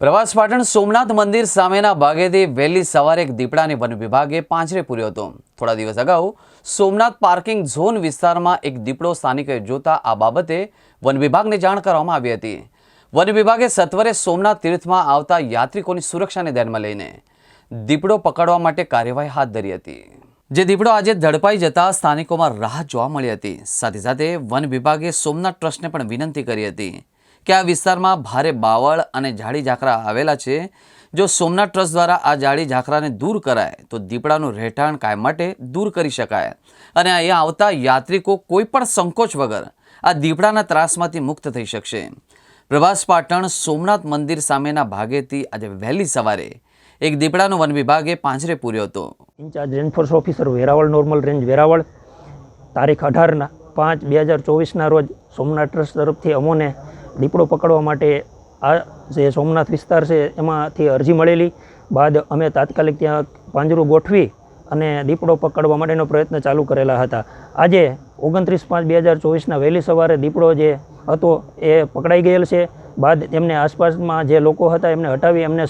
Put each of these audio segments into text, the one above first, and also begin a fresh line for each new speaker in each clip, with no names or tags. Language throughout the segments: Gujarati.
પ્રવાસ પાટણ સોમનાથ મંદિર સામેના ભાગેથી વહેલી સવારે એક દીપડાને વન વિભાગે પાંજરે પૂર્યો હતો. થોડા દિવસ અગાઉ સોમનાથ પાર્કિંગ ઝોન વિસ્તારમાં એક દીપડો સ્થાનિકોએ જોતા આ બાબતે વન વિભાગને જાણ કરવામાં આવી હતી. વન વિભાગે સત્વરે સોમનાથ તીર્થમાં આવતા યાત્રિકોની સુરક્ષાને ધ્યાનમાં લઈને દીપડો પકડવા માટે કાર્યવાહી હાથ ધરી હતી. જે દીપડો આજે ઝડપાઈ જતા સ્થાનિકોમાં રાહત જોવા મળી હતી. સાથે સાથે વન વિભાગે સોમનાથ ટ્રસ્ટને પણ વિનંતી કરી હતી. કે આ વિસ્તારમાં ભારે બાવળ અને ઝાડી ઝાંખરા આવેલા છે. જો સોમનાથ ટ્રસ્ટ દ્વારા આ જાળી ઝાંખરાને દૂર કરાય, તો દીપડાનું રહેઠાણ કાયમ માટે દૂર કરી શકાય. અને અહીંયા આવતા યાત્રિકો કોઈ પણ સંકોચ વગર આ દીપડાના ત્રાસમાંથી મુક્ત થઈ શકશે. પ્રભાસ પાટણ સોમનાથ મંદિર સામેના ભાગેથી આજે વહેલી સવારે એક દીપડાનો વન વિભાગે પાંજરે પૂર્યો હતો.
In-charge range forest officer Veraval, normal range Veraval. તારીખ અઢારના પાંચ, બે હજાર ચોવીસના રોજ સોમનાથ ટ્રસ્ટ તરફથી અમોને દીપડો પકડવા માટે આ જે સોમનાથ વિસ્તાર છે, એમાંથી અરજી મળેલી. બાદ અમે તાત્કાલિક ત્યાં પાંજરું ગોઠવી અને દીપડો પકડવા માટેનો પ્રયત્ન ચાલુ કરેલા હતા. આજે ઓગણત્રીસ પાંચ બે હજાર ચોવીસના વહેલી સવારે દીપડો જે હતો એ પકડાઈ ગયેલ છે. બાદ તેમને આસપાસમાં જે લોકો હતા એમને હટાવી, એમને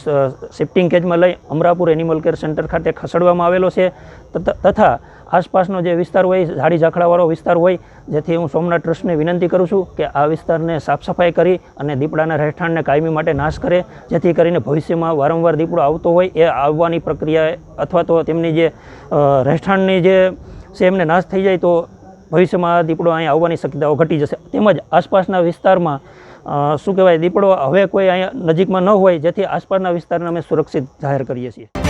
શિફ્ટિંગ કેજમાં લઈ અમરાપુર એનિમલ કેર સેન્ટર ખાતે ખસેડવામાં આવેલો છે. તથ- આસપાસનો જે વિસ્તાર હોય, ઝાડી ઝાખડાવાળો વિસ્તાર હોય, જેથી હું સોમનાથ ટ્રસ્ટને વિનંતી કરું છું કે આ વિસ્તારને સાફ સફાઈ કરી અને દીપડાના રહેઠાણને કાયમી માટે નાશ કરે, જેથી કરીને ભવિષ્યમાં વારંવાર દીપડો આવતો હોય, એ આવવાની પ્રક્રિયા અથવા તો તેમની જે રહેઠાણની જે છે એમને નાશ થઈ જાય, તો ભવિષ્યમાં દીપડો અહીં આવવાની શક્યતાઓ ઘટી જશે. તેમજ આસપાસના વિસ્તારમાં શું કહેવાય, દીપડો હવે કોઈ અહીંયા નજીકમાં ન હોય, જેથી આસપાસના વિસ્તારને અમે સુરક્ષિત જાહેર કરીએ છીએ.